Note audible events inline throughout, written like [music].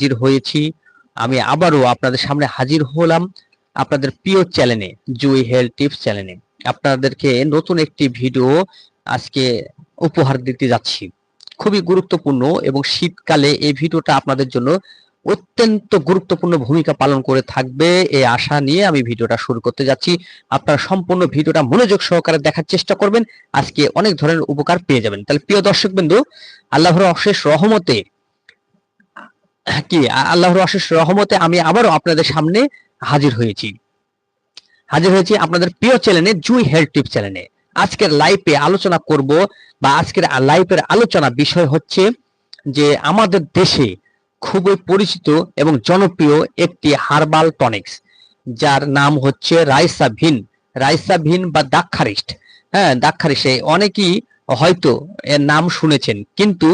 হাজির হয়েছি। আমি আবারও আপনাদের সামনে হাজির হলাম আপনাদের প্রিয় চ্যানেলে, জুই হেলথ টিপস চ্যানেলে। আপনাদেরকে নতুন একটি ভিডিও আজকে উপহার দিতে যাচ্ছি। খুবই গুরুত্বপূর্ণ এবং শীতকালে এই ভিডিওটা আপনাদের জন্য অত্যন্ত গুরুত্বপূর্ণ ভূমিকা পালন করে থাকবে। এই আশা নিয়ে আমি ভিডিওটা শুরু করতে যাচ্ছি। আপনারা সম্পূর্ণ ভিডিওটা মনোযোগ সহকারে দেখার চেষ্টা করবেন। আজকে অনেক ধরনের উপকার পেয়ে যাবেন। তাহলে প্রিয় দর্শক বিন্দু আল্লাহর অশেষ রহমতে কি, আল্লাহর অশেষ রহমতে আমি আবারও আপনাদের সামনে হাজির হয়েছি। হাজির হয়েছি আপনাদের প্রিয় চ্যানেলে, জুই হেলথ টিপ চ্যানেলে। আজকের লাইভে আলোচনা করব বা আজকের লাইভের আলোচনা বিষয় হচ্ছে যে আমাদের দেশে খুবই পরিচিত এবং জনপ্রিয় একটি হার্বাল টনিক্স, যার নাম হচ্ছে রাইসা ভিন রাইসা ভিন বা দাক্ষারিস্ট হ্যাঁ দাক্ষারিস্টে অনেকেই হয়তো এর নাম শুনেছেন, কিন্তু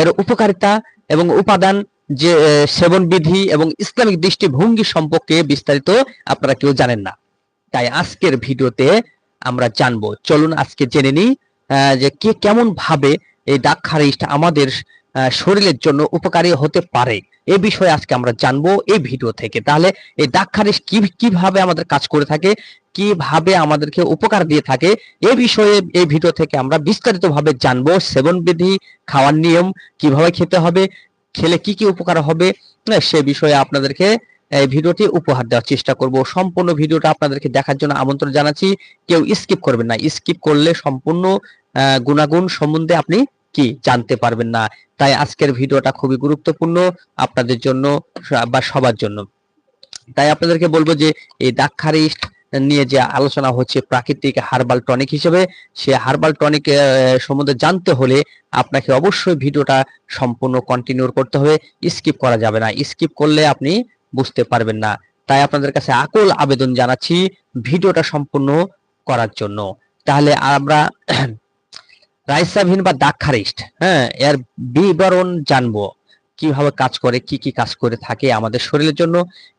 এর উপকারিতা এবং উপাদান যে সেবন বিধি এবং ইসলামিক দৃষ্টিভঙ্গি সম্পর্কে বিস্তারিত আপনারা কেউ জানেন না। তাই আজকের ভিডিওতে আমরা জানব। চলুন আজকে জেনে নিই যে কে কেমন ভাবে এই দাক্ষারিস্ট আমাদের শরীরের জন্য উপকারী হতে পারে। এ বিষয়ে আজকে আমরা জানব এই ভিডিও থেকে। তাহলে এই দাক্ষারিস কি, কীভাবে আমাদের কাজ করে থাকে, কীভাবে আমাদেরকে উপকার দিয়ে থাকে, এ বিষয়ে এই ভিডিও থেকে আমরা বিস্তারিত ভাবে জানব। সেবন বিধি খাওয়ার নিয়ম, কীভাবে খেতে হবে খেলে কি কি উপকার হবে সে বিষয়ে আপনাদেরকে এই ভিডিওটি উপহার দেওয়ার চেষ্টা করব। সম্পূর্ণ ভিডিওটা আপনাদেরকে দেখার জন্য আমন্ত্রণ জানাচ্ছি। কেউ স্কিপ করবেন না। স্কিপ করলে সম্পূর্ণ গুণাগুণ সম্বন্ধে আপনি কি জানতে পারবেন না। তাই আজকের ভিডিওটা খুবই গুরুত্বপূর্ণ আপনাদের জন্য বা সবার জন্য। তাই আপনাদেরকে বলব যে এই দাক্ষারিস্ট নিয়ে যে আলোচনা হচ্ছে প্রাকৃতিক হার্বাল টনিক হিসেবে, সে হার্বাল টনিক সম্বন্ধে জানতে হলে আপনাকে অবশ্যই ভিডিওটা সম্পূর্ণ কন্টিনিউ করতে হবে স্কিপ করা যাবে না। স্কিপ করলে আপনি বুঝতে পারবেন না। তাই আপনাদের কাছে আকল আবেদন জানাচ্ছি ভিডিওটা সম্পূর্ণ করার জন্য। তাহলে আমরা [clears throat] রাইসাভিন বা দাক্ষারিস্ট হ্যাঁ এর বিবরণ জানব। কীভাবে কাজ করে, কি কি কাজ করে থাকে আমাদের শরীরের জন্য,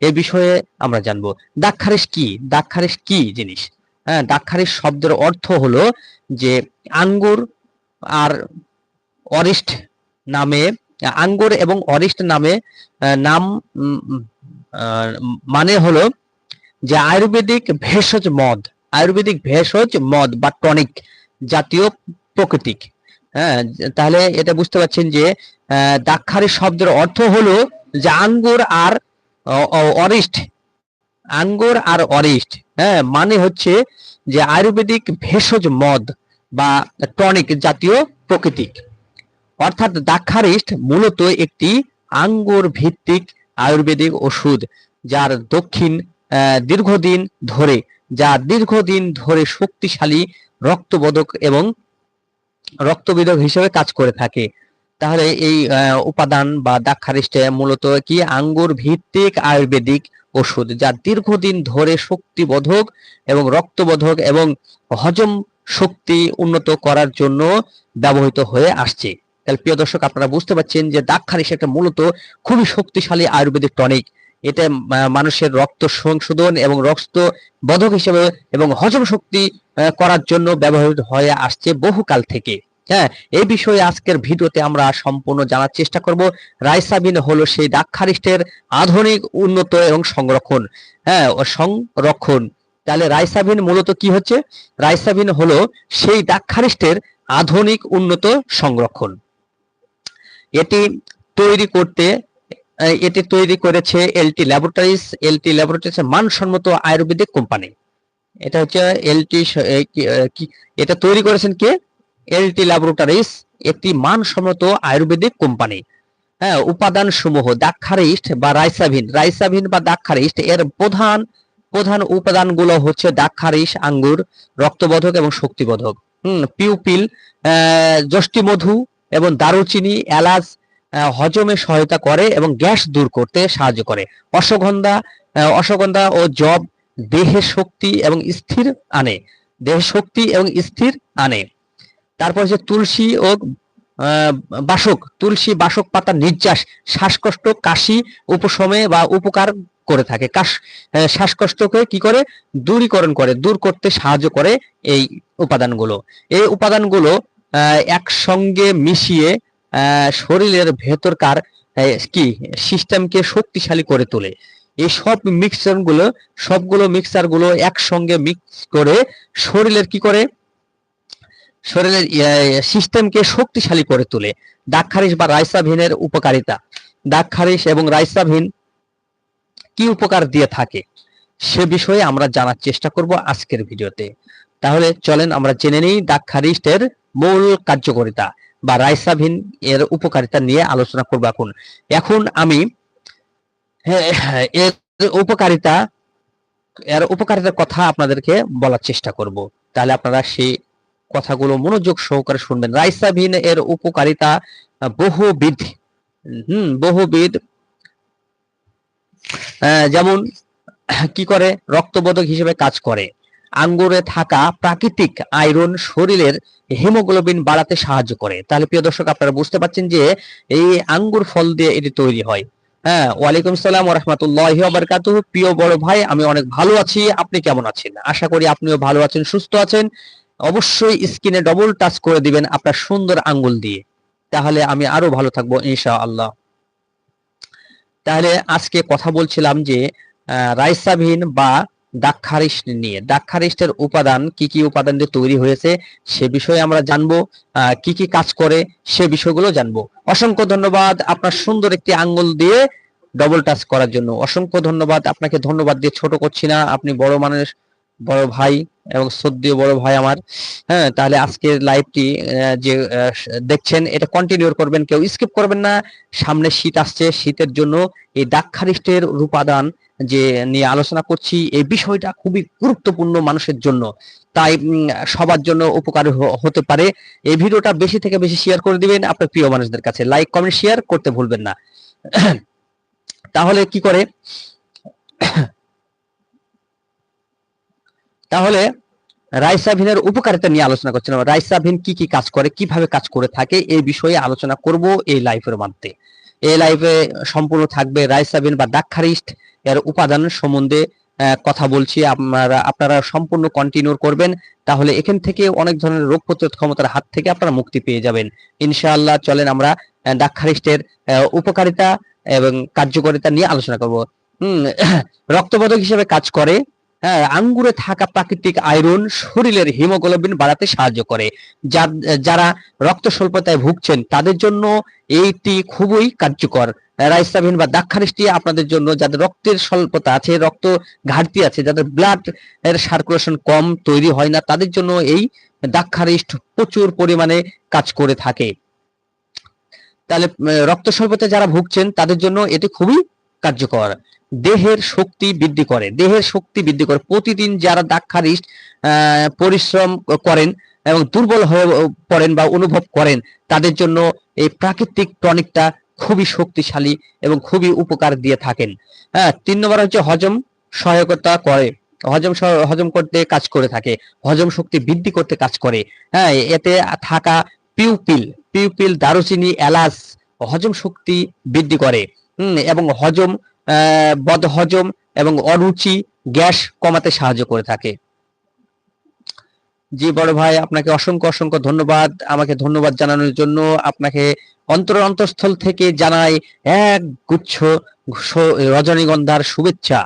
এ বিষয়ে আমরা জানব। দাক্ষারিস কি? দাক্ষারিস কি জিনিস? হ্যাঁ দাক্ষারিস শব্দের অর্থ হলো যে আঙ্গুর আর অরিষ্ট নামে, আঙ্গুর এবং অরিষ্ট নামে নাম মানে হলো যে আয়ুর্বেদিক ভেষজ মদ, আয়ুর্বেদিক ভেষজ মদ বা টনিক জাতীয় প্রকৃতিক। হ্যাঁ তাহলে এটা বুঝতে পারছেন যে দাক্ষারি শব্দের অর্থ হলো যে আঙ্গুর আর অরিষ্ট। আঙ্গুর আর অরিষ্ট হ্যাঁ মানে হচ্ছে যে আয়ুর্বেদিক ভেষজ মদ বা টনিক জাতীয় প্রকৃতিক। অর্থাৎ দাক্ষারিস্ট মূলত একটি আঙ্গুর ভিত্তিক আয়ুর্বেদিক ওষুধ যার দক্ষিণ দীর্ঘদিন ধরে, যা দীর্ঘদিন ধরে শক্তিশালী রক্তবোধক এবং রক্তবিদক হিসেবে কাজ করে থাকে। তাহলে এই উপাদান বা দাক্ষারিষ্টে মূলত কি আঙ্গুর ভিত্তিক আয়ুর্বেদিক ওষুধ, যা দীর্ঘদিন ধরে শক্তিবোধক এবং রক্তবোধক এবং হজম শক্তি উন্নত করার জন্য ব্যবহৃত হয়ে আসছে। তাহলে প্রিয় দর্শক, আপনারা বুঝতে পারছেন যে দাক্ষারিস একটা মূলত খুবই শক্তিশালী আয়ুর্বেদিক টনিক। এটা মানুষের রক্ত সংশোধন এবং রক্ত বোধক হিসেবে এবং হজম শক্তি করার জন্য ব্যবহৃত হয়ে আসছে বহুকাল থেকে। হ্যাঁ এই বিষয়ে আজকের ভিডিওতে আমরা সম্পূর্ণ জানার চেষ্টা করব। রাইসাবিন হলো সেই দাক্ষারিষ্টের আধুনিক, উন্নত এবং সংরক্ষণ। হ্যাঁ সংরক্ষণ। তাহলে রাইসাবিন মূলত কি হচ্ছে? রাইসাবিন হলো সেই দাক্ষারিষ্টের আধুনিক, উন্নত, সংরক্ষণ। এটি তৈরি করতে এটি তৈরি করেছে এলটি ল্যাবরেটরিজ। এলটি ল্যাবরেটরিজ মানসম্মত আয়ুর্বেদিক কোম্পানি। এটা হচ্ছে এলটি এটা তৈরি করেছেন কে? এলটি ল্যাবরেটরিজ, একটি মানসম্মত আয়ুর্বেদিক কোম্পানি। হ্যাঁ উপাদান সমূহ দাক্ষারিস্ট বা রাইসাভিন। রাইসাভিন বা দাক্ষারিস্ট এর প্রধান প্রধান উপাদানগুলো হচ্ছে দাক্ষারিস আঙ্গুর, রক্তবোধক এবং শক্তিবোধক। হুম, পিউপিল যষ্টি মধু এবং দারুচিনি, এলাচ হজমে সহায়তা করে এবং গ্যাস দূর করতে সাহায্য করে। অশ্বগন্ধা অশ্বগন্ধা ও জব দেহে শক্তি এবং স্থির আনে। দেহে শক্তি এবং স্থির আনে। তারপর যে তুলসী ও বাসক। তুলসী বাসক পাতা নির্যাস, শ্বাসকষ্ট, কাশি, উপশমে বা উপকার করে থাকে। কাশ শ্বাসকষ্টকে কি করে? দূরীকরণ করে, দূর করতে সাহায্য করে এই উপাদানগুলো। এই উপাদানগুলো একসঙ্গে মিশিয়ে শরীরের ভেতরকার কি সিস্টেমকে শক্তিশালী করে তোলে। এই সব মিক্সচারগুলো, সবগুলো মিক্সচারগুলো একসঙ্গে মিক্স করে শরীরের কি করে? শরীরের সিস্টেমকে শক্তিশালী করে তোলে। দাক্ষারিস বা রাইসাভিনের উপকারিতা। দাক্ষারিস এবং রাইসাভিন কি উপকার দিয়ে থাকে? সে বিষয়ে আমরা জানার চেষ্টা করব আজকের ভিডিওতে। তাহলে চলেন আমরা জেনে নিই দাক্ষারিস্টের মূল কার্যকারিতা। বা রাইসাভিন এর উপকারিতা নিয়ে আলোচনা করব এখন। এখন আমি হ্যাঁ, এর উপকারিতা এর উপকারিতার কথা আপনাদেরকে বলার চেষ্টা করব। তাহলে আপনারা সেই কথাগুলো মনোযোগ সহকারে শুনবেন। রাইসাভিন এর উপকারিতা বহুবিধ হুম বহুবিধ যেমন কি করে? রক্তবোধক হিসেবে কাজ করে। আঙ্গুরে থাকা প্রাকৃতিক আয়রন শরীরের হিমোগ্লোবিন বাড়াতে সাহায্য করে। তাহলে প্রিয় দর্শক, আপনারা বুঝতে পারছেন যে এই আঙ্গুর ফল দিয়ে এটি তৈরি হয়। হ্যাঁ ওয়ালাইকুম সালাম রহমতুল্লাহ বারকাতুহ। প্রিয় বড় ভাই, আমি অনেক ভালো আছি। আপনি কেমন আছেন? আশা করি আপনিও ভালো আছেন, সুস্থ আছেন। অবশ্যই স্ক্রিনে ডবল টাচ করে দিবেন আপনার সুন্দর আঙ্গুল দিয়ে। তাহলে আমি আরও ভালো থাকব ইনশা আল্লাহ তাহলে আজকে কথা বলছিলাম যে রাইসাভিন বা দাক্ষারিষ্ট নিয়ে। দাক্ষারিষ্টের উপাদান কি কি উপাদান দিয়ে তৈরি হয়েছে সে বিষয়ে আমরা জানব কি কি কাজ করে সে বিষয়গুলো জানব। অসংখ্য ধন্যবাদ আপনার সুন্দর একটি আঙ্গুল দিয়ে ডবল টাচ করার জন্য। অসংখ্য ধন্যবাদ, আপনাকে ধন্যবাদ দিয়ে ছোট করছি না। আপনি বড় মানুষ বড় ভাই এবং শ্রদ্ধেয় বড় ভাই আমার। হ্যাঁ তাহলে আজকের লাইভটি যে দেখছেন, এটা কন্টিনিউ করবেন, কেউ স্কিপ করবেন না। সামনে শীত আসছে, শীতের জন্য এই দাক্ষারিষ্টের রূপাদান যে, নিয়ে আলোচনা করছি, এই বিষয়টা খুবই গুরুত্বপূর্ণ মানুষের জন্য। তাই সবার জন্য উপকারী হতে পারে। এই ভিডিওটা বেশি থেকে বেশি শেয়ার করে দিবেন আপনার প্রিয় মানুষদের কাছে। লাইক কমেন্ট শেয়ার করতে ভুলবেন না। [clears throat] তাহলে কি করে? তাহলে রাইসাভিনের উপকারিতা নিয়ে আলোচনা করছিলাম। রাইসাভিন কি কি কাজ করে, কীভাবে কাজ করে থাকে, এই বিষয়ে আলোচনা করব এই লাইফের মধ্যে এই লাইভে সম্পূর্ণ থাকবে রাইসাভিন বা দাক্ষারিস্ট এর উপাদান সম্বন্ধে কথা বলছি। আপনারা আপনারা সম্পূর্ণ কন্টিনিউ করবেন। তাহলে এখান থেকে অনেক ধরনের রোগ প্রতিরোধ ক্ষমতার হাত থেকে আপনারা মুক্তি পেয়ে যাবেন। ইনশাআল্লাহ চলেন আমরা দাক্ষারিষ্টের উপকারিতা এবং কার্যকারিতা নিয়ে আলোচনা করব। হম [clears throat] রক্তবোধক হিসেবে কাজ করে। হ্যাঁ আঙ্গুরে থাকা প্রাকৃতিক আয়রন শরীরের হিমোগ্লোবিন বাড়াতে সাহায্য করে। যার- রক্ত স্বল্পতায় ভুগছেন, তাদের জন্য এইটি খুবই কার্যকর। রাইসাভিন বা দাক্ষারিষ্টি আপনাদের জন্য, যাদের রক্তের স্বল্পতা আছে, রক্ত ঘাটতি আছে, যাদের ব্লাড এর সার্কুলেশন কম, তৈরি হয় না, তাদের জন্য এই দাক্ষারিষ্ট প্রচুর পরিমাণে কাজ করে থাকে। তাহলে রক্ত স্বল্পতায় যারা ভুগছেন, তাদের জন্য এটি খুবই কার্যকর। দেহের শক্তি বৃদ্ধি করে দেহের শক্তি বৃদ্ধি করে। প্রতিদিন যারা আহ, পরিশ্রম করেন এবং দুর্বল হয়ে পড়েন বা অনুভব করেন তাদের জন্য এই প্রাকৃতিক টনিকটা খুবই শক্তিশালী এবং খুবই উপকার দিয়ে থাকেন। হ্যাঁ তিন নম্বর হচ্ছে হজম সহায়কতা করে। হজম হজম করতে কাজ করে থাকে। হজম শক্তি বৃদ্ধি করতে কাজ করে। হ্যাঁ এতে থাকা পিউপিল পিউপিল দারুচিনি এলাচ হজম শক্তি বৃদ্ধি করে। এবং হজম বদ হজম এবং অরুচি গ্যাস কমাতে সাহায্য করে থাকে। জি বড় ভাই, আপনাকে অসংখ্য অসংখ্য ধন্যবাদ। আমাকে ধন্যবাদ জানানোর জন্য। আপনাকে অন্তর অন্তঃস্থল থেকে জানাই এক গুচ্ছ রজনীগন্ধার শুভেচ্ছা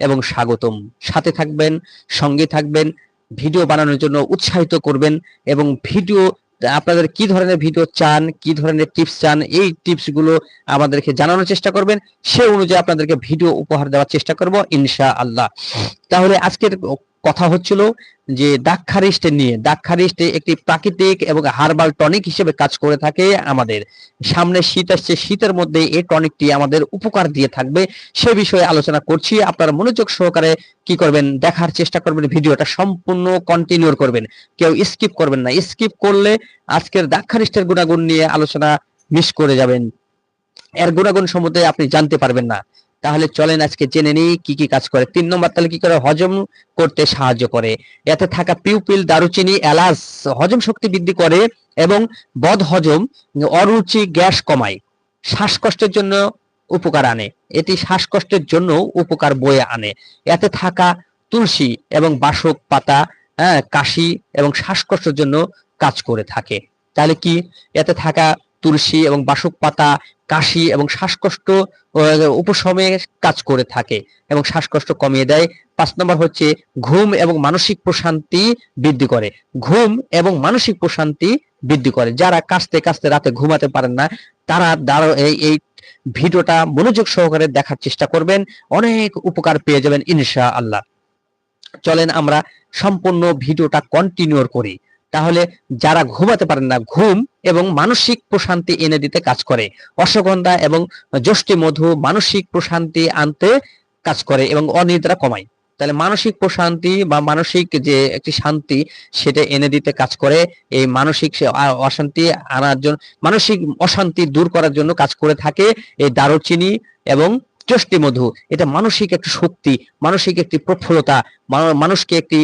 এবং স্বাগতম। সাথে থাকবেন, সঙ্গে থাকবেন, ভিডিও বানানোর জন্য উৎসাহিত করবেন এবং ভিডিও আপনাদের কি ধরনের ভিডিও চান, কি ধরনের টিপস চান, এই টিপসগুলো আমাদেরকে জানানোর চেষ্টা করবেন। সে অনুযায়ী আপনাদেরকে ভিডিও উপহার দেওয়ার চেষ্টা করব ইনশা আল্লাহ তাহলে আজকের কথা হচ্ছিল যে দাক্ষারিষ্ট নিয়ে। দাক্ষারিষ্ট একটি প্রাকৃতিক এবং হার্বাল টনিক হিসেবে কাজ করে থাকে আমাদের। সামনে শীত আসছে, শীতের মধ্যে এই টনিকটি আমাদের উপকার দিয়ে থাকবে। সে বিষয়ে আলোচনা করছি। আপনারা মনোযোগ সহকারে কি করবেন, দেখার চেষ্টা করবেন, ভিডিওটা সম্পূর্ণ কন্টিনিউ করবেন। কেউ স্কিপ করবেন না। স্কিপ করলে আজকের দাক্ষারিষ্টের গুণাগুণ নিয়ে আলোচনা মিস করে যাবেন। এর গুণাগুণ সম্বন্ধে আপনি জানতে পারবেন না। তাহলে চলেন আজকে জেনে নিই কি কি কাজ করে। তিন নম্বর তাহলে কি করে? হজম করতে সাহায্য করে। এতে থাকা পিউপিল, দারুচিনি, এলাচ, হজম শক্তি বৃদ্ধি করে এবং বদ হজম অরুচি, গ্যাস কমায়। শ্বাসকষ্টের জন্য উপকার আনে। এটি শ্বাসকষ্টের জন্য উপকার বয়ে আনে। এতে থাকা তুলসী এবং বাসক পাতা হ্যাঁ কাশি এবং শ্বাসকষ্টের জন্য কাজ করে থাকে। তাহলে কি? এতে থাকা তুলসী এবং বাসক পাতা, কাশি এবং শ্বাসকষ্ট উপশমে কাজ করে থাকে এবং শ্বাসকষ্ট কমিয়ে দেয়। পাঁচ নম্বর হচ্ছে ঘুম এবং মানসিক প্রশান্তি বৃদ্ধি করে। ঘুম এবং মানসিক প্রশান্তি বৃদ্ধি করে। যারা কাঁচতে কাঁচতে রাতে ঘুমাতে পারেন না, তারা এই এই ভিডিওটা মনোযোগ সহকারে দেখার চেষ্টা করবেন। অনেক উপকার পেয়ে যাবেন ইনশা আল্লাহ চলেন আমরা সম্পূর্ণ ভিডিওটা কন্টিনিউ করি। তাহলে যারা ঘুমাতে পারেন না, ঘুম এবং মানসিক প্রশান্তি এনে দিতে কাজ করে। অশ্বগন্ধা এবং যষ্টি মধু মানসিক প্রশান্তি আনতে কাজ করে এবং অনিদ্রা কমায়। তাহলে মানসিক প্রশান্তি বা মানসিক যে একটি শান্তি, সেটা এনে দিতে কাজ করে। এই মানসিক অশান্তি আনার জন্য মানসিক অশান্তি দূর করার জন্য কাজ করে থাকে এই দারুচিনি এবং যষ্টি মধু এটা মানসিক একটি শক্তি, মানসিক একটি প্রফুল্লতা মানুষকে একটি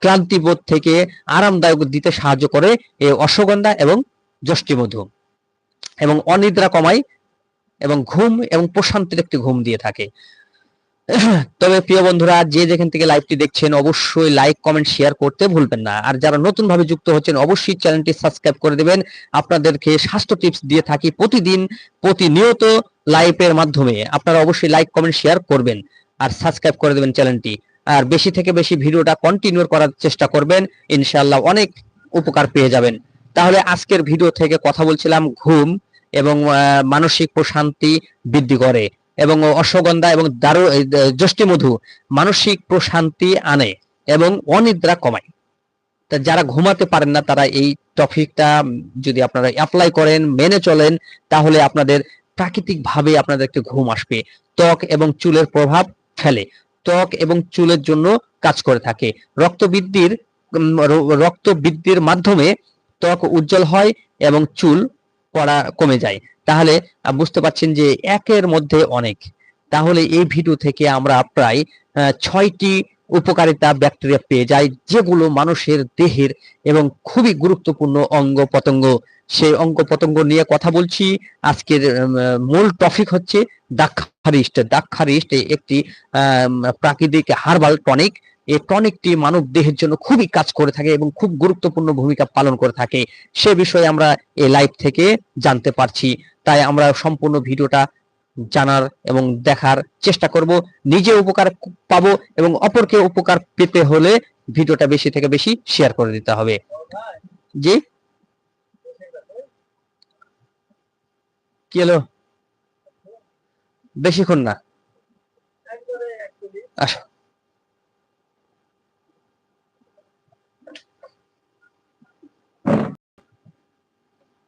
ক্লান্তিবোধ থেকে আরামদায়ক দিতে সাহায্য করে এই অশ্বগন্ধা এবং যষ্টি মধু এবং অনিদ্রা কমায় এবং ঘুম এবং প্রশান্তির একটি ঘুম দিয়ে থাকে। তবে প্রিয় বন্ধুরা, যে যেখান থেকে লাইভটি দেখছেন, অবশ্যই লাইক কমেন্ট শেয়ার করতে ভুলবেন না। আর যারা নতুন ভাবে যুক্ত হচ্ছেন, অবশ্যই চ্যানেলটি সাবস্ক্রাইব করে দেবেন। আপনাদেরকে স্বাস্থ্য টিপস দিয়ে থাকি প্রতিদিন, প্রতিনিয়ত লাইভের মাধ্যমে। আপনারা অবশ্যই লাইক কমেন্ট শেয়ার করবেন আর সাবস্ক্রাইব করে দেবেন চ্যানেলটি আর বেশি থেকে বেশি ভিডিওটা কন্টিনিউ করার চেষ্টা করবেন। ইনশাআল্লাহ অনেক উপকার পেয়ে যাবেন। তাহলে আজকের ভিডিও থেকে কথা বলছিলাম, ঘুম এবং মানসিক প্রশান্তি বৃদ্ধি করে। এবং অশ্বগন্ধা এবং দারু যষ্টি মধু মানসিক প্রশান্তি আনে এবং অনিদ্রা কমায়। তা যারা ঘুমাতে পারেন না, তারা এই টপিকটা যদি আপনারা অ্যাপ্লাই করেন, মেনে চলেন, তাহলে আপনাদের প্রাকৃতিক ভাবে আপনাদের একটি ঘুম আসবে। ত্বক এবং চুলের প্রভাব ফেলে। ত্বক এবং চুলের জন্য কাজ করে থাকে। রক্ত বৃদ্ধির রক্ত বৃদ্ধির মাধ্যমে ত্বক উজ্জ্বল হয় এবং চুল পড়া কমে যায়। তাহলে বুঝতে পারছেন যে একের মধ্যে অনেক। তাহলে এই ভিডিও থেকে আমরা প্রায় ছয়টি উপকারিতা ব্যাকটেরিয়া পেয়ে যাই, যেগুলো মানুষের দেহের এবং খুবই গুরুত্বপূর্ণ অঙ্গ পতঙ্গ। সেই অঙ্গ পতঙ্গ নিয়ে কথা বলছি। আজকের মূল টপিক হচ্ছে দাক্ষারিস্ট দাক্ষারিস্ট একটি প্রাকৃতিক হার্বাল টনিক এই টনিকটি মানব দেহের জন্য খুবই কাজ করে থাকে এবং খুব গুরুত্বপূর্ণ ভূমিকা পালন করে থাকে। সে বিষয়ে আমরা এই লাইভ থেকে জানতে পারছি। তাই আমরা সম্পূর্ণ ভিডিওটা জানার এবং দেখার চেষ্টা করব। নিজে উপকার পাবো এবং অপরকে উপকার পেতে হলে ভিডিওটা বেশি থেকে বেশি শেয়ার করে দিতে হবে। জি? কি হলো? বেশিক্ষণ না। আসো।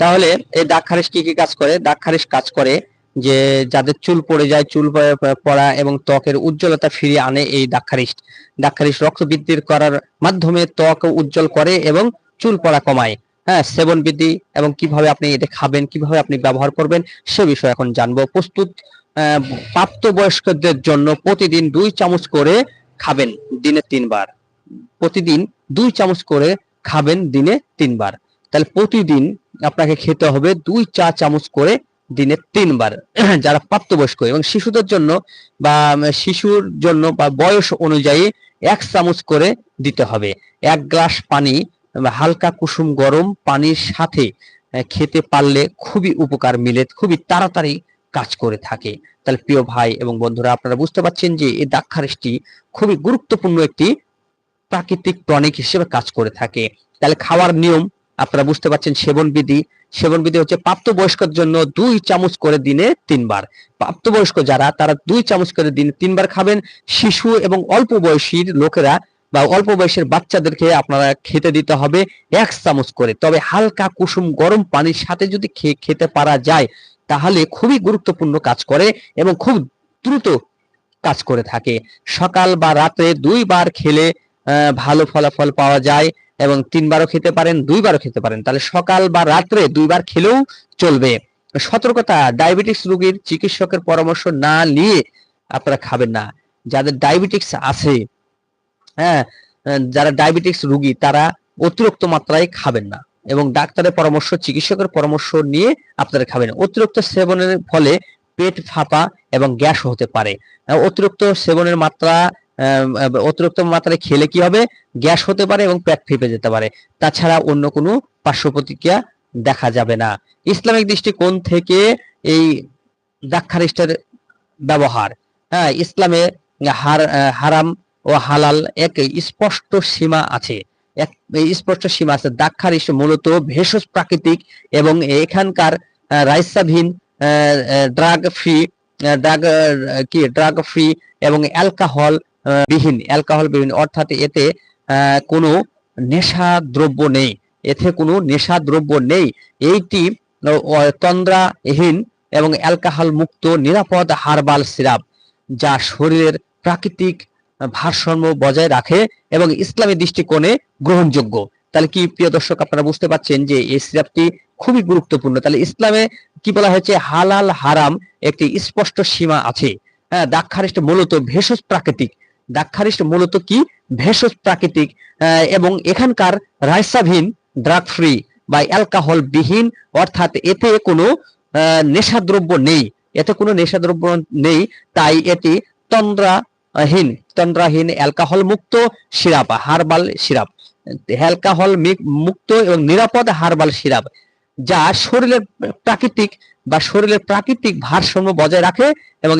তাহলে এই দাগ খারিজ কি কি কাজ করে? দাগ খারিজ কাজ করে যে যাদের চুল পড়ে যায়, চুল পড়া এবং ত্বকের উজ্জ্বলতা ফিরিয়ে আনে এই দাগ খারিজ রক্ত বৃদ্ধির করার মাধ্যমে ত্বক উজ্জ্বল করে এবং চুল পড়া কমায়। হ্যাঁ সেবন বৃদ্ধি এবং কীভাবে আপনি এটা খাবেন, কীভাবে আপনি ব্যবহার করবেন, সে বিষয়ে এখন জানব। প্রস্তুত প্রাপ্তবয়স্কদের জন্য প্রতিদিন দুই চামচ করে খাবেন দিনে তিনবার। প্রতিদিন দুই চামচ করে খাবেন দিনে তিনবার। তাহলে প্রতিদিন আপনাকে খেতে হবে দুই চা চামচ করে দিনে তিনবার [clears throat] যারা প্রাপ্তবয়স্ক এবং শিশুদের জন্য বা শিশুর জন্য বা বয়স অনুযায়ী এক চামচ করে দিতে হবে। এক গ্লাস পানি হালকা কুসুম গরম পানির সাথে খেতে পারলে খুবই উপকার মিলে, খুবই তাড়াতাড়ি কাজ করে থাকে। তাহলে প্রিয় ভাই এবং বন্ধুরা, আপনারা বুঝতে পারছেন যে এই দাক্ষারিসটি খুবই গুরুত্বপূর্ণ একটি প্রাকৃতিক টনিক হিসেবে কাজ করে থাকে। তাহলে খাওয়ার নিয়ম আপনারা বুঝতে পারছেন সেবন বিধি। সেবন বিধি হচ্ছে প্রাপ্তবয়স্কের জন্য দুই চামচ করে দিনে তিনবার। প্রাপ্তবয়স্ক যারা, তারা দুই চামচ করে দিনে তিনবার খাবেন। শিশু এবং অল্প বয়সীর লোকেরা বা অল্প বয়সের বাচ্চাদেরকে আপনারা খেতে দিতে হবে এক চামচ করে। তবে হালকা কুসুম গরম পানির সাথে যদি খেতে পারা যায়, তাহলে খুবই গুরুত্বপূর্ণ কাজ করে এবং খুব দ্রুত কাজ করে থাকে। সকাল বা রাতে দুইবার খেলে ভালো ফলাফল পাওয়া যায়। এবং তিনবারও খেতে পারেন, দুইবারও খেতে পারেন। তাহলে সকাল বা রাত্রে দুইবার খেলেও চলবে। সতর্কতা ডায়াবেটিস রোগীর চিকিৎসকের পরামর্শ না নিয়ে আপনারা খাবেন না। যাদের ডায়াবেটিক্স আছে হ্যাঁ যারা ডায়াবেটিক্স রোগী, তারা অতিরিক্ত মাত্রায় খাবেন না। এবং ডাক্তারের পরামর্শ, চিকিৎসকের পরামর্শ নিয়ে আপনারা খাবেন। অতিরিক্ত সেবনের ফলে পেট ফাঁপা এবং গ্যাস হতে পারে। অতিরিক্ত সেবনের মাত্রা অতিরিক্ত মাত্রায় খেলে কি হবে? গ্যাস হতে পারে এবং পেট ফেপে যেতে পারে। তাছাড়া অন্য কোনো পার্শ্ব প্রতিক্রিয়া দেখা যাবে না। ইসলামিক দৃষ্টিকোণ থেকে এই দাক্ষারিষ্টের ব্যবহার হ্যাঁ ইসলামে হার, হারাম ও হালাল এক স্পষ্ট সীমা আছে। এক স্পষ্ট সীমা আছে। দাক্ষারিষ্ট মূলত ভেষজ প্রাকৃতিক এবং এখানকার রাইসাভিন ড্রাগ ফ্রি ড্রাগ কি ড্রাগ ফ্রি এবং অ্যালকোহল বিহীন অ্যালকোহল বিহীন অর্থাৎ এতে কোনো নেশা দ্রব্য নেই। এতে কোনো নেশা দ্রব্য নেই। এইটি তন্দ্রাহীন এবং অ্যালকোহল মুক্ত নিরাপদ হারবাল সিরাপ, যা শরীরের প্রাকৃতিক ভারসাম্য বজায় রাখে এবং ইসলামী দৃষ্টিকোণে গ্রহণযোগ্য। তাহলে কি প্রিয় দর্শক, আপনারা বুঝতে পারছেন যে এই সিরাপটি খুবই গুরুত্বপূর্ণ। তাহলে ইসলামে কি বলা হয়েছে? হালাল হারাম একটি স্পষ্ট সীমা আছে। হ্যাঁ দাক্ষারিষ্ট মূলত ভেষজ প্রাকৃতিক। দাক্ষারিষ্ট মূলত কি? ভেষজ প্রাকৃতিক এবং এখানকার রাইসাভিন ড্রাগ ফ্রি বা অ্যালকোহল বিহীন, অর্থাৎ এতে কোনো নেশাদ্রব্য নেই। এতে কোনো নেশাদ্রব্য নেই, তাই এটি তন্দ্রাহীন তন্দ্রাহীন অ্যালকোহল মুক্ত সিরাপ, হারবাল সিরাপ। অ্যালকোহল মুক্ত এবং নিরাপদ হারবাল সিরাপ, যা শরীরের প্রাকৃতিক বা শরীরের প্রাকৃতিক ভারসাম্য বজায় রাখে এবং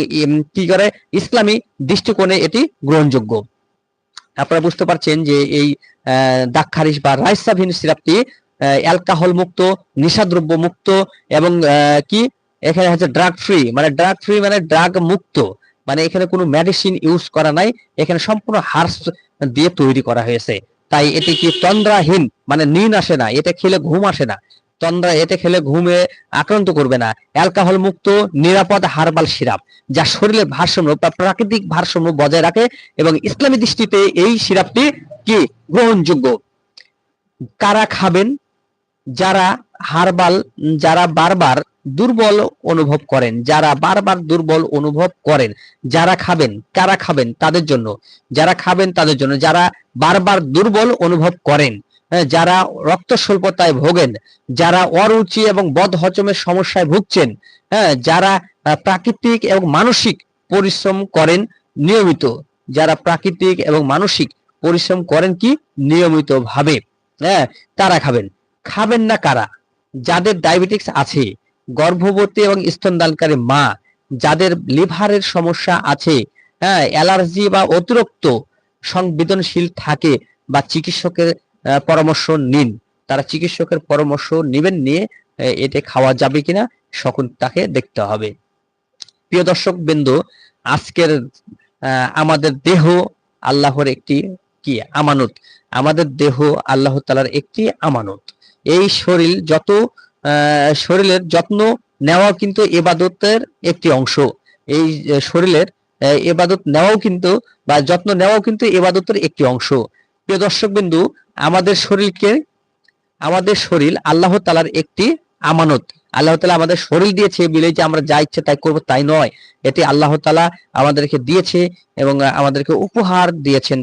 কি করে? ইসলামী দৃষ্টিকোণে এটি গ্রহণযোগ্য। আপনারা বুঝতে পারছেন যে এই দাক্ষারিস বা রাইসাভিন সিরাপটি অ্যালকোহল মুক্ত নিশাদ্রব্য মুক্ত এবং কি? এখানে হচ্ছে ড্রাগ ফ্রি মানে ড্রাগ ফ্রি মানে ড্রাগ মুক্ত। মানে এখানে কোনো মেডিসিন ইউজ করা নাই, এখানে সম্পূর্ণ হার্স দিয়ে তৈরি করা হয়েছে। তাই এটি কি তন্দ্রাহীন মানে নিন আসে না এটা খেলে ঘুম আসে না। তন্দ্রা এতে খেলে ঘুমে আক্রান্ত করবে না। অ্যালকোহল মুক্ত, নিরাপদ হারবাল সিরাপ, যা শরীরের ভারসাম্য বা প্রাকৃতিক ভারসাম্য বজায় রাখে এবং ইসলামী দৃষ্টিতে এই সিরাপটি কি? গ্রহণযোগ্য। কারা খাবেন? যারা হারবাল, যারা বারবার দুর্বল অনুভব করেন, যারা বারবার দুর্বল অনুভব করেন, যারা খাবেন, কারা খাবেন? তাদের জন্য। যারা খাবেন তাদের জন্য। যারা বারবার দুর্বল অনুভব করেন যারা রক্ত স্বল্পতায় ভোগেন, যারা অরুচি এবং বদ হজমের সমস্যায় ভুগছেন হ্যাঁ যারা প্রাকৃতিক এবং মানসিক পরিশ্রম করেন নিয়মিত, যারা প্রাকৃতিক এবং মানসিক পরিশ্রম করেন কি? নিয়মিত ভাবে হ্যাঁ তারা খাবেন। খাবেন না কারা? যাদের ডায়াবেটিক্স আছে, গর্ভবতী এবং স্তনদানকারী মা, যাদের লিভারের সমস্যা আছে হ্যাঁ অ্যালার্জি বা অতিরিক্ত সংবেদনশীল থাকে বা চিকিৎসকের পরামর্শ নিন। তারা চিকিৎসকের পরামর্শ নেবেন নিয়ে এতে খাওয়া যাবে কিনা সকল তাকে দেখতে হবে। প্রিয় দর্শক বিন্দু আজকের আমাদের দেহ আল্লাহর একটি কি? আমানত। আমাদের দেহ আল্লাহ তালার একটি আমানত। এই শরীর যত শরীরের যত্ন নেওয়া কিন্তু এবাদতের একটি অংশ। এই শরীরের এবাদত নেওয়াও কিন্তু বা যত্ন নেওয়াও কিন্তু এবাদতের একটি অংশ। প্রিয় দর্শক বিন্দু আমাদের শরীরকে, আমাদের শরীর আল্লাহ তালার একটি আমানত। আল্লাহ তালা আমাদের শরীর দিয়েছে বিলে যে আমরা যা ইচ্ছে তাই করব তাই নয়। এটি আল্লাহ তালা আমাদেরকে দিয়েছে এবং আমাদেরকে উপহার দিয়েছেন।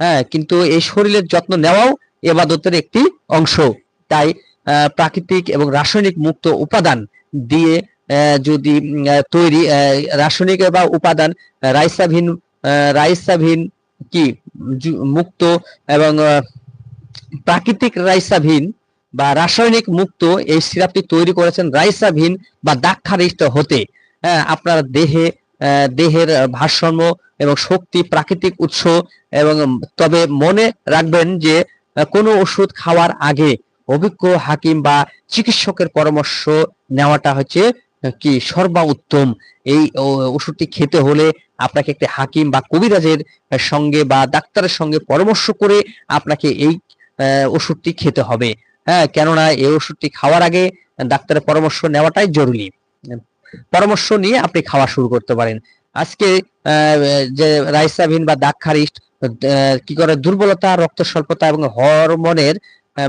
হ্যাঁ কিন্তু এই শরীরের যত্ন নেওয়াও এবাদতের একটি অংশ। তাই প্রাকৃতিক এবং রাসায়নিক মুক্ত উপাদান দিয়ে যদি তৈরি রাসায়নিক বা উপাদান, রাইসাভিন রাইসাভিন কি? মুক্ত এবং প্রাকৃতিক রাইসাভিন বা রাসায়নিক মুক্ত এই সিরাপটি তৈরি করেছেন রাইসাভিন বা দাক্ষারিষ্ট হতে। হ্যাঁ আপনার দেহে দেহের ভারসাম্য এবং শক্তি প্রাকৃতিক উৎস এবং তবে মনে রাখবেন যে কোনো ওষুধ খাওয়ার আগে অভিজ্ঞ হাকিম বা চিকিৎসকের পরামর্শ নেওয়াটা হচ্ছে কি সর্বা উত্তম এই ওষুধটি খেতে হলে আপনাকে একটি হাকিম বা কবিরাজের সঙ্গে বা ডাক্তারের সঙ্গে পরামর্শ করে আপনাকে এই ওষুধটি খেতে হবে। হ্যাঁ কেননা এই ওষুধটি খাওয়ার আগে ডাক্তারের পরামর্শ নেওয়াটাই জরুরি। পরামর্শ নিয়ে আপনি খাওয়া শুরু করতে পারেন। আজকে যে রাইসাভিন বা দাক্ষারিস্ট কি করে দুর্বলতা, রক্ত স্বল্পতা এবং হরমোনের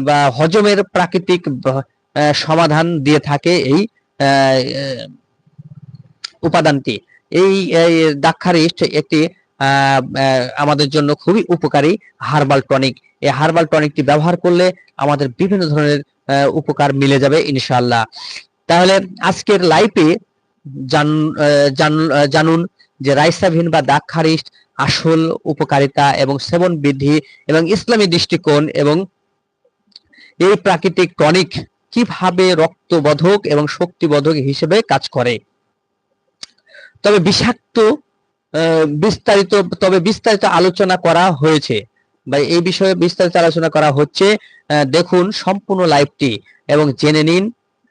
বা হজমের প্রাকৃতিক সমাধান দিয়ে থাকে এই উপাদানটি। এই দাক্ষারিস্ট একটি আমাদের জন্য খুবই উপকারী হার্বাল টনিক। এই হার্বাল টনিকটি ব্যবহার করলে আমাদের বিভিন্ন ধরনের উপকার মিলে যাবে ইনশাআল্লাহ। তাহলে আজকের লাইফে জানুন যে রাইসাভিন বা দাক্ষারিস্ট আসল উপকারিতা এবং সেবন বৃদ্ধি এবং ইসলামী দৃষ্টিকোণ এবং এই প্রাকৃতিক টনিক কীভাবে রক্তবোধক এবং শক্তিবোধক হিসেবে কাজ করে? তবে বিষাক্ত বিস্তারিত, তবে বিস্তারিত আলোচনা করা হয়েছে। বা এই বিষয়ে বিস্তারিত আলোচনা করা হচ্ছে দেখুন সম্পূর্ণ লাইভটি এবং জেনে নিন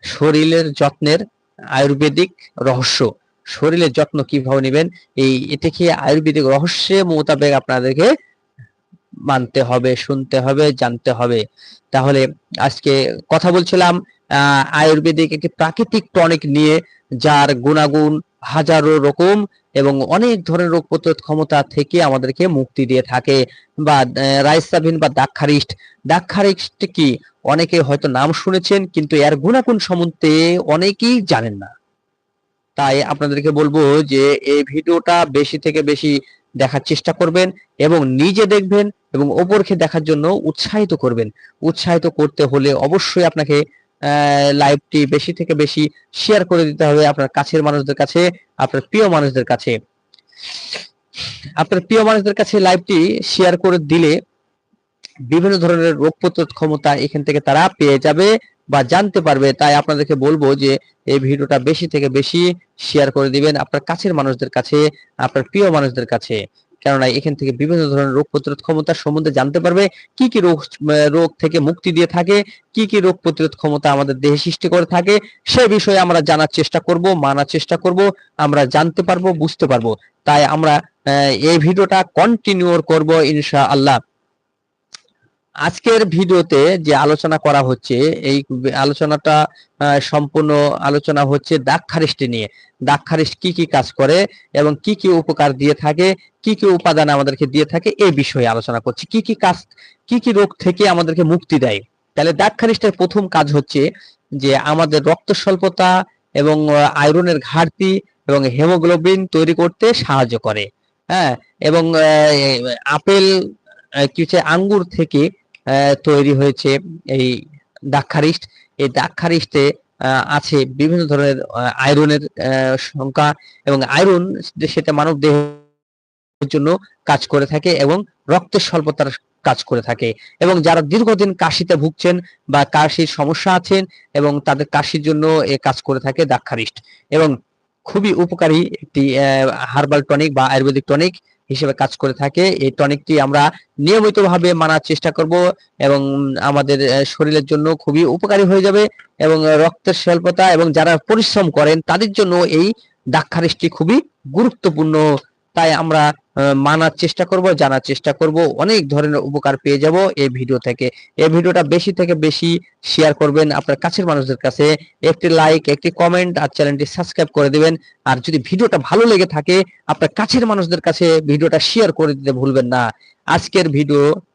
শরীরের যত্নের আয়ুর্বেদিক রহস্য। শরীরের যত্ন কীভাবে নেবেন? এই, এতে কি আয়ুর্বেদিক রহস্যে মোতাবেক আপনাদেরকে মানতে হবে, শুনতে হবে, জানতে হবে। তাহলে আজকে কথা বলছিলাম আয়ুর্বেদিক একটি প্রাকৃতিক টনিক নিয়ে, যার গুণাগুণ হাজারো রকম এবং অনেক ধরনের রোগ প্রতিরোধ ক্ষমতা থেকে আমাদেরকে মুক্তি দিয়ে থাকে। বা রাইসাভিন বা দাক্ষারিস্ট দাক্ষারিস্ট কি? অনেকে হয়তো নাম শুনেছেন, কিন্তু এর গুণাগুণ সম্বন্ধে অনেকেই জানেন না। তাই আপনাদেরকে বলব যে, এই ভিডিওটা বেশি থেকে বেশি দেখার চেষ্টা করবেন এবং নিজে দেখবেন এবং ওপরকে দেখার জন্য উৎসাহিত করবেন। উৎসাহিত করতে হলে অবশ্যই আপনাকে লাইভটি বেশি থেকে বেশি শেয়ার করে দিতে হবে আপনার কাছের মানুষদের কাছে, আপনার প্রিয় মানুষদের কাছে। আপনার প্রিয় মানুষদের কাছে লাইভটি শেয়ার করে দিলে বিভিন্ন ধরনের রোগ প্রতিরোধ ক্ষমতা এখান থেকে তারা পেয়ে যাবে। বা জানতে পারবে, তাই আপনাদেরকে বলব যে এই ভিডিওটা বেশি থেকে বেশি শেয়ার করে দিবেন আপনার কাছের মানুষদের কাছে, আপনার প্রিয় মানুষদের কাছে। কেননা এখান থেকে বিভিন্ন ধরনের রোগ প্রতিরোধ ক্ষমতা সম্বন্ধে জানতে পারবে, কি কি রোগ রোগ থেকে মুক্তি দিয়ে থাকে, কি কি রোগ প্রতিরোধ ক্ষমতা আমাদের দেহে সৃষ্টি করে থাকে, সে বিষয়ে আমরা জানার চেষ্টা করব, মানার চেষ্টা করব, আমরা জানতে পারব, বুঝতে পারব। তাই আমরা এই ভিডিওটা কন্টিনিউ করব ইনশা আল্লাহ আজকের ভিডিওতে যে আলোচনা করা হচ্ছে এই আলোচনাটা সম্পূর্ণ আলোচনা হচ্ছে দাক্ষারিষ্টি নিয়ে। দাক্ষারিষ্ট কি কি কাজ করে এবং কি কি উপকার দিয়ে থাকে কি কি উপাদান আমাদেরকে দিয়ে থাকে এই বিষয়ে আলোচনা করছি। কি কি কাজ কি কি রোগ থেকে আমাদেরকে মুক্তি দেয়? তাহলে দাক্ষারিষ্টের প্রথম কাজ হচ্ছে যে আমাদের রক্ত স্বল্পতা এবং আয়রনের ঘাটতি এবং হেমোগ্লোবিন তৈরি করতে সাহায্য করে। হ্যাঁ এবং আপেল আহ, কি আঙ্গুর থেকে তৈরি হয়েছে এই দাক্ষারিস্ট এই দাক্ষারিস্টে আছে বিভিন্ন ধরনের আয়রনের সংখ্যা এবং আয়রন সেটা মানব দেহের জন্য কাজ করে থাকে এবং রক্তের স্বল্পতার কাজ করে থাকে এবং যারা দীর্ঘদিন কাশিতে ভুগছেন বা কাশির সমস্যা আছেন এবং তাদের কাশির জন্য এ কাজ করে থাকে দাক্ষারিস্ট এবং খুবই উপকারী একটি হার্বাল টনিক বা আয়ুর্বেদিক টনিক। হিসেবে কাজ করে থাকে। এই টনিকটি আমরা নিয়মিতভাবে মানার চেষ্টা করব এবং আমাদের শরীরের জন্য খুবই উপকারী হয়ে যাবে এবং রক্তের স্বল্পতা এবং যারা পরিশ্রম করেন তাদের জন্য এই দাক্ষারিষ্টি খুবই গুরুত্বপূর্ণ তাই আমরা মানার চেষ্টা করব, জানার চেষ্টা করব, অনেক ধরনের উপকার পেয়ে যাব এই ভিডিও থেকে। এই ভিডিওটা বেশি থেকে বেশি শেয়ার করবেন আপনার কাছের মানুষদের কাছে। একটি লাইক একটি কমেন্ট আর চ্যানেলটি সাবস্ক্রাইব করে দিবেন। আর যদি ভিডিওটা ভালো লেগে থাকে, আপনার কাছের মানুষদের কাছে ভিডিওটা শেয়ার করে দিতে ভুলবেন না। আজকের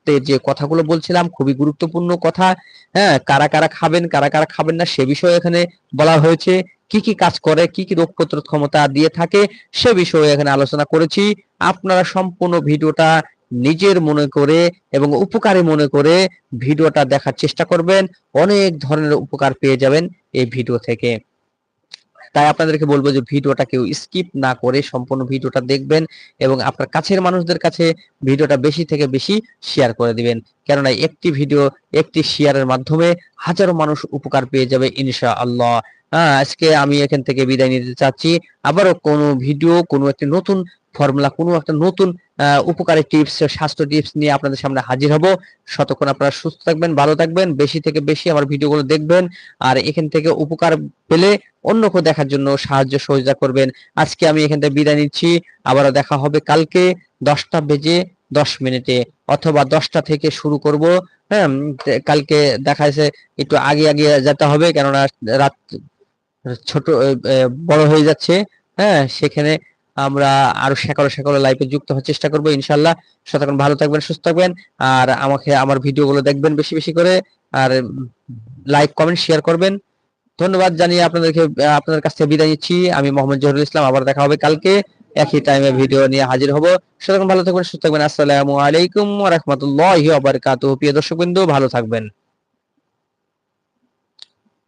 ভিডিওতে যে কথাগুলো বলছিলাম, খুবই গুরুত্বপূর্ণ কথা। হ্যাঁ কারা কারা খাবেন, কারা কারা খাবেন না, সে বিষয়ে এখানে বলা হয়েছে। কি কি কাজ করে, কি কি রোগ প্রতিরোধ ক্ষমতা দিয়ে থাকে, সে বিষয়ে এখানে আলোচনা করেছি। আপনারা সম্পূর্ণ ভিডিওটা নিজের মনে করে এবং উপকারী মনে করে ভিডিওটা দেখার চেষ্টা করবেন। অনেক ধরনের উপকার পেয়ে যাবেন এই ভিডিও থেকে। তাই আপনাদেরকে বলব যে ভিডিওটা কেউ স্কিপ না করে সম্পূর্ণ ভিডিওটা দেখবেন এবং আপনার কাছের মানুষদের কাছে ভিডিওটা বেশি থেকে বেশি শেয়ার করে দিবেন। কেননা একটি ভিডিও একটি শেয়ারের মাধ্যমে হাজারো মানুষ উপকার পেয়ে যাবে ইনশা আল্লাহ আজকে আমি এখান থেকে বিদায় নিতে চাচ্ছি। আবারও কোনো ভিডিও কোনো একটি নতুন ফর্মুলা কোনো একটা নতুন উপকারী টিপস স্বাস্থ্য টিপস নিয়ে আপনাদের সামনে হাজির হব। ততক্ষণ আপনারা সুস্থ থাকবেন, ভালো থাকবেন, বেশি থেকে বেশি আমার ভিডিওগুলো দেখবেন, আর এখান থেকে উপকার পেলে অন্যকে দেখার জন্য সাহায্য সহযোগিতা করবেন। আজকে আমি এখান থেকে বিদায় নিচ্ছি, আবারও দেখা হবে কালকে দশটা বেজে দশ মিনিটে, অথবা দশটা থেকে শুরু করব। হ্যাঁ কালকে দেখা যাচ্ছে একটু আগে আগে যেতে হবে, কেননা রাত ছোট বড় হয়ে যাচ্ছে। হ্যাঁ সেখানে আমরা আরও শেখারো শেখারো লাইফে যুক্ত হওয়ার চেষ্টা করব ইনশাল্লাহ ততক্ষণ ভালো থাকবেন, সুস্থ থাকবেন। আর আমাকে, আমার ভিডিওগুলো দেখবেন বেশি বেশি করে। আর লাইক কমেন্ট শেয়ার করবেন। ধন্যবাদ জানিয়ে আপনাদেরকে, আপনাদের কাছ থেকে বিদায় নিচ্ছি। আমি মোহাম্মদ জহুরুল ইসলাম, আবার দেখা হবে কালকে। একই টাইমে ভিডিও নিয়ে হাজির হব। সুতরাং ভালো থাকবেন, সুস্থ থাকবেন। আসসালামু আলাইকুম রাহমাতুল্লাহি প্রিয় দর্শকবৃন্দ, ভালো থাকবেন।